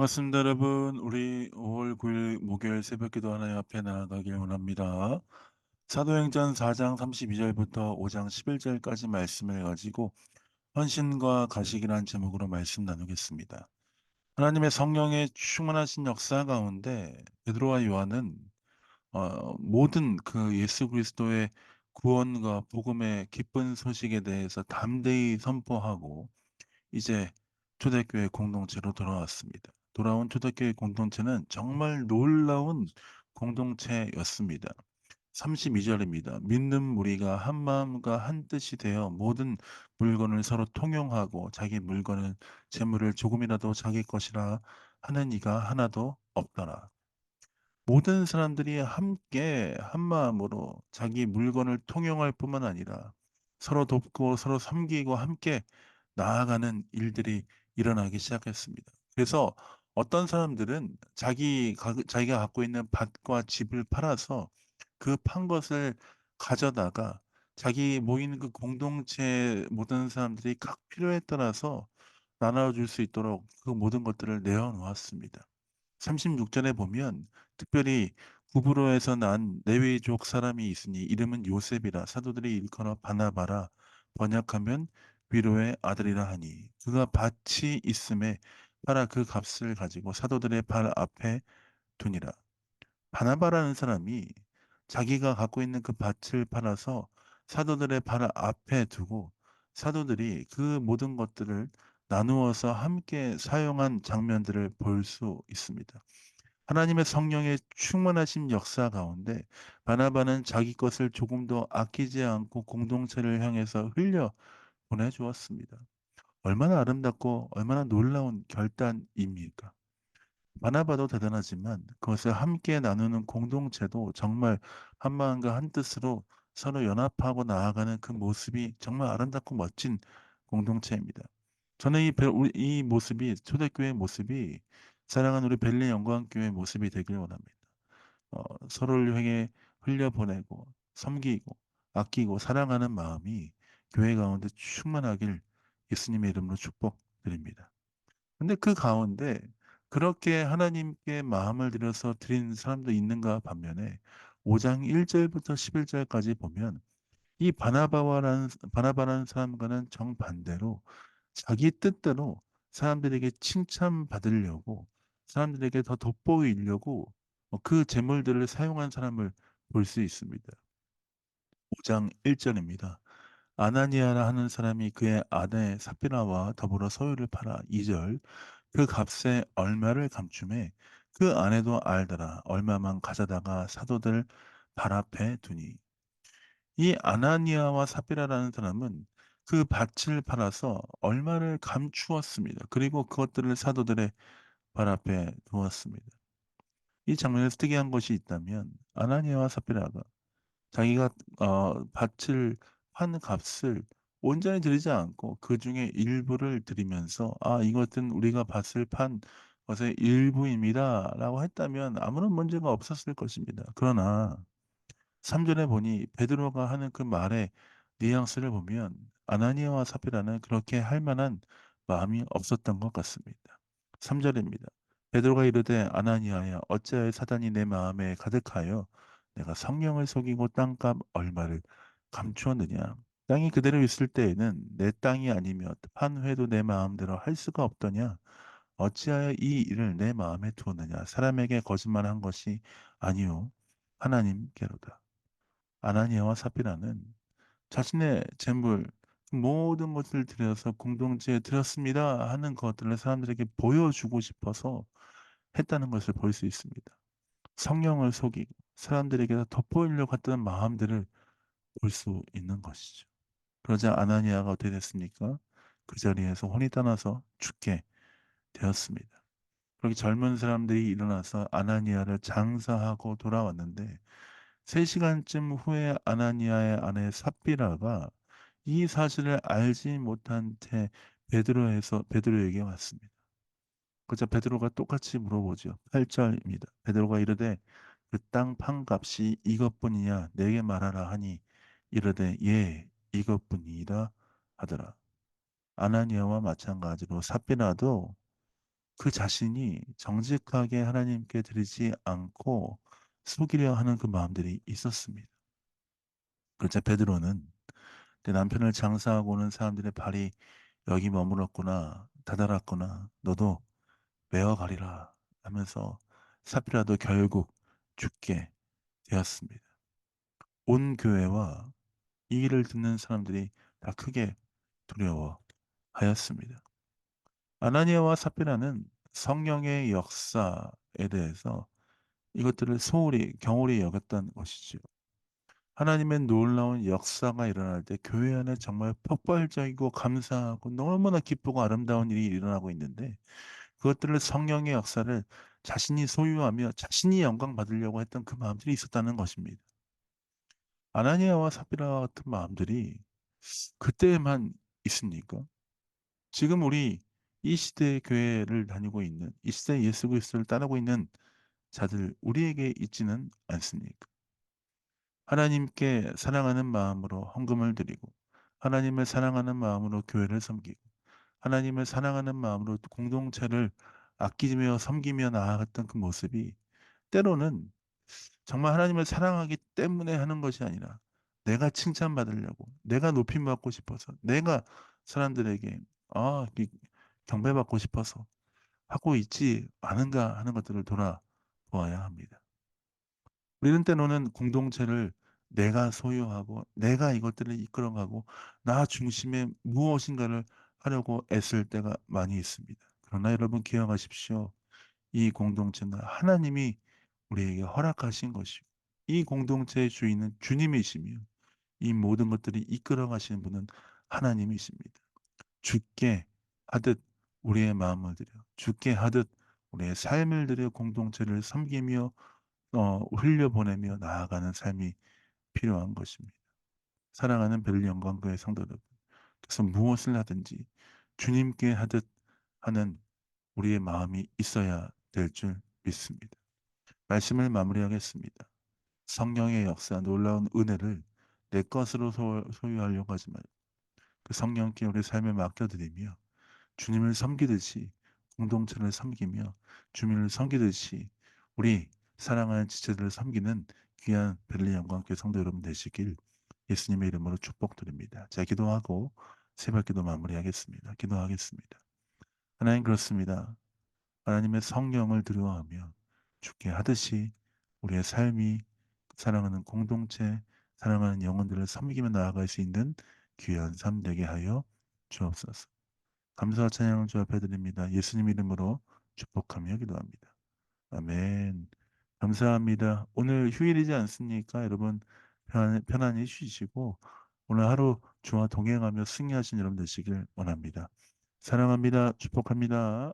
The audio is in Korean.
반갑습니다, 여러분. 우리 5월 9일 목요일 새벽 기도 하나님 앞에 나아가길 원합니다. 사도행전 4장 32절부터 5장 11절까지 말씀을 가지고 헌신과 가식이라는 제목으로 말씀 나누겠습니다. 하나님의 성령의 충만하신 역사 가운데 베드로와 요한은 어, 모든 그 예수 그리스도의 구원과 복음의 기쁜 소식에 대해서 담대히 선포하고 이제 초대교회 공동체로 돌아왔습니다. 돌아온 초대교회 공동체는 정말 놀라운 공동체였습니다. 32절입니다. 믿는 무리가 한 마음과 한 뜻이 되어 모든 물건을 서로 통용하고 자기 물건을 재물을 조금이라도 자기 것이라 하는 이가 하나도 없더라. 모든 사람들이 함께 한 마음으로 자기 물건을 통용할 뿐만 아니라 서로 돕고 서로 섬기고 함께 나아가는 일들이 일어나기 시작했습니다. 그래서 어떤 사람들은 자기 자기가 갖고 있는 밭과 집을 팔아서 그 판 것을 가져다가 자기 모이는 그 공동체 모든 사람들이 각 필요에 따라서 나눠줄 수 있도록 그 모든 것들을 내어 놓았습니다. 36절에 보면 특별히 구브로에서 난 레위족 사람이 있으니 이름은 요셉이라 사도들이 일컬어 바나바라 번역하면 위로의 아들이라 하니 그가 밭이 있음에 팔아 그 값을 가지고 사도들의 발 앞에 두니라. 바나바라는 사람이 자기가 갖고 있는 그 밭을 팔아서 사도들의 발 앞에 두고 사도들이 그 모든 것들을 나누어서 함께 사용한 장면들을 볼 수 있습니다. 하나님의 성령의 충만하신 역사 가운데 바나바는 자기 것을 조금도 아끼지 않고 공동체를 향해서 흘려 보내주었습니다. 얼마나 아름답고 얼마나 놀라운 결단입니까? 바나바도 대단하지만 그것을 함께 나누는 공동체도 정말 한 마음과 한 뜻으로 서로 연합하고 나아가는 그 모습이 정말 아름답고 멋진 공동체입니다. 저는 이, 이 모습이 초대교회 모습이 사랑하는 우리 벨리 영광교회 모습이 되길 원합니다. 어, 서로를 향해 흘려보내고 섬기고 아끼고 사랑하는 마음이 교회 가운데 충만하길 예수님의 이름으로 축복드립니다. 근데 그 가운데 그렇게 하나님께 마음을 들여서 드린 사람도 있는가 반면에 5장 1절부터 11절까지 보면 이 바나바와라는 바나바라는 사람과는 정반대로 자기 뜻대로 사람들에게 칭찬받으려고 사람들에게 더 돋보이려고 그 재물들을 사용한 사람을 볼 수 있습니다. 5장 1절입니다. 아나니아라 하는 사람이 그의 아내 사피라와 더불어 소유를 팔아 2절 그 값에 얼마를 감춤해 그 아내도 알더라 얼마만 가져다가 사도들 발 앞에 두니 이 아나니아와 사피라라는 사람은 그 밭을 팔아서 얼마를 감추었습니다. 그리고 그것들을 사도들의 발 앞에 두었습니다. 이 장면에서 특이한 것이 있다면 아나니아와 사피라가 자기가 어, 밭을 한 값을 온전히 드리지 않고 그 중에 일부를 드리면서 아 이것은 우리가 밭을 판 것의 일부입니다라고 했다면 아무런 문제가 없었을 것입니다. 그러나 3절에 보니 베드로가 하는 그 말의 뉘앙스를 보면 아나니아와 사피라는 그렇게 할 만한 마음이 없었던 것 같습니다. 3절입니다. 베드로가 이르되 아나니아야 어찌하여 사단이 내 마음에 가득하여 내가 성령을 속이고 땅값 얼마를 감추었느냐. 땅이 그대로 있을 때에는 내 땅이 아니며 판 회도 내 마음대로 할 수가 없더냐. 어찌하여 이 일을 내 마음에 두었느냐. 사람에게 거짓말한 것이 아니요 하나님께로다. 아나니아와 사피라는 자신의 재물 모든 것을 들여서 공동체에 드렸습니다 하는 것들을 사람들에게 보여주고 싶어서 했다는 것을 볼 수 있습니다. 성령을 속이고 사람들에게 돋보이려고 했던 마음들을 볼수 있는 것이죠. 그러자 아나니아가 어떻게 됐습니까? 그 자리에서 혼이 떠나서 죽게 되었습니다. 그렇게 젊은 사람들이 일어나서 아나니아를 장사하고 돌아왔는데 3시간쯤 후에 아나니아의 아내 삽비라가 이 사실을 알지 못한 채 베드로에서 베드로에게 왔습니다. 그자 베드로가 똑같이 물어보죠. 8절입니다. 베드로가 이르되 그 땅 판값이 이것뿐이냐 내게 말하라 하니 이르되 예 이것뿐이라 하더라. 아나니아와 마찬가지로 삽비나도 그 자신이 정직하게 하나님께 드리지 않고 속이려 하는 그 마음들이 있었습니다. 그러자 베드로는 내 남편을 장사하고 오는 사람들의 발이 여기 머물렀구나 다다랐구나 너도 메어 가리라 하면서 사피라도 결국 죽게 되었습니다. 온 교회와 이 일을 듣는 사람들이 다 크게 두려워하였습니다. 아나니아와 사피라는 성령의 역사에 대해서 이것들을 소홀히 경홀히 여겼던 것이죠. 하나님의 놀라운 역사가 일어날 때 교회 안에 정말 폭발적이고 감사하고 너무나 기쁘고 아름다운 일이 일어나고 있는데 그것들을 성령의 역사를 자신이 소유하며 자신이 영광 받으려고 했던 그 마음들이 있었다는 것입니다. 아나니아와 사피라 같은 마음들이 그때만 있습니까? 지금 우리 이 시대의 교회를 다니고 있는 이 시대 예수 그리스도를 따르고 있는 자들 우리에게 있지는 않습니까? 하나님께 사랑하는 마음으로 헌금을 드리고 하나님을 사랑하는 마음으로 교회를 섬기고 하나님을 사랑하는 마음으로 공동체를 아끼며 섬기며 나아갔던 그 모습이 때로는 정말 하나님을 사랑하기 때문에 하는 것이 아니라 내가 칭찬받으려고 내가 높임받고 싶어서 내가 사람들에게 아 경배받고 싶어서 하고 있지 않은가 하는 것들을 돌아보아야 합니다. 우리는 때로는 공동체를 내가 소유하고 내가 이것들을 이끌어가고 나 중심의 무엇인가를 하려고 애쓸 때가 많이 있습니다. 그러나 여러분 기억하십시오. 이 공동체는 하나님이 우리에게 허락하신 것이고 이 공동체의 주인은 주님이시며 이 모든 것들이 이끌어 가시는 분은 하나님이십니다. 주께 하듯 우리의 마음을 들여 주께 하듯 우리의 삶을 들여 공동체를 섬기며 어, 흘려보내며 나아가는 삶이 필요한 것입니다. 사랑하는 벨리 영광교회 성도 여러분 그래서 무엇을 하든지 주님께 하듯 하는 우리의 마음이 있어야 될 줄 믿습니다. 말씀을 마무리하겠습니다. 성령의 역사, 놀라운 은혜를 내 것으로 소유하려고 하지 말고 그 성령께 우리 삶을 맡겨드리며 주님을 섬기듯이 공동체를 섬기며 주민을 섬기듯이 우리 사랑하는 지체들을 섬기는 귀한 벨리 영광교회 성도 여러분 되시길 예수님의 이름으로 축복드립니다. 자 기도하고 새벽 기도 마무리하겠습니다. 기도하겠습니다. 하나님 그렇습니다. 하나님의 성령을 두려워하며 죽게 하듯이 우리의 삶이 사랑하는 공동체, 사랑하는 영혼들을 섬기며 나아갈 수 있는 귀한 삶 되게 하여 주옵소서. 감사와 찬양을 주 앞에 드립니다. 예수님 이름으로 축복하며 기도합니다. 아멘. 감사합니다. 오늘 휴일이지 않습니까? 여러분 편, 편안히 쉬시고 오늘 하루 주와 동행하며 승리하신 여러분 되시길 원합니다. 사랑합니다. 축복합니다.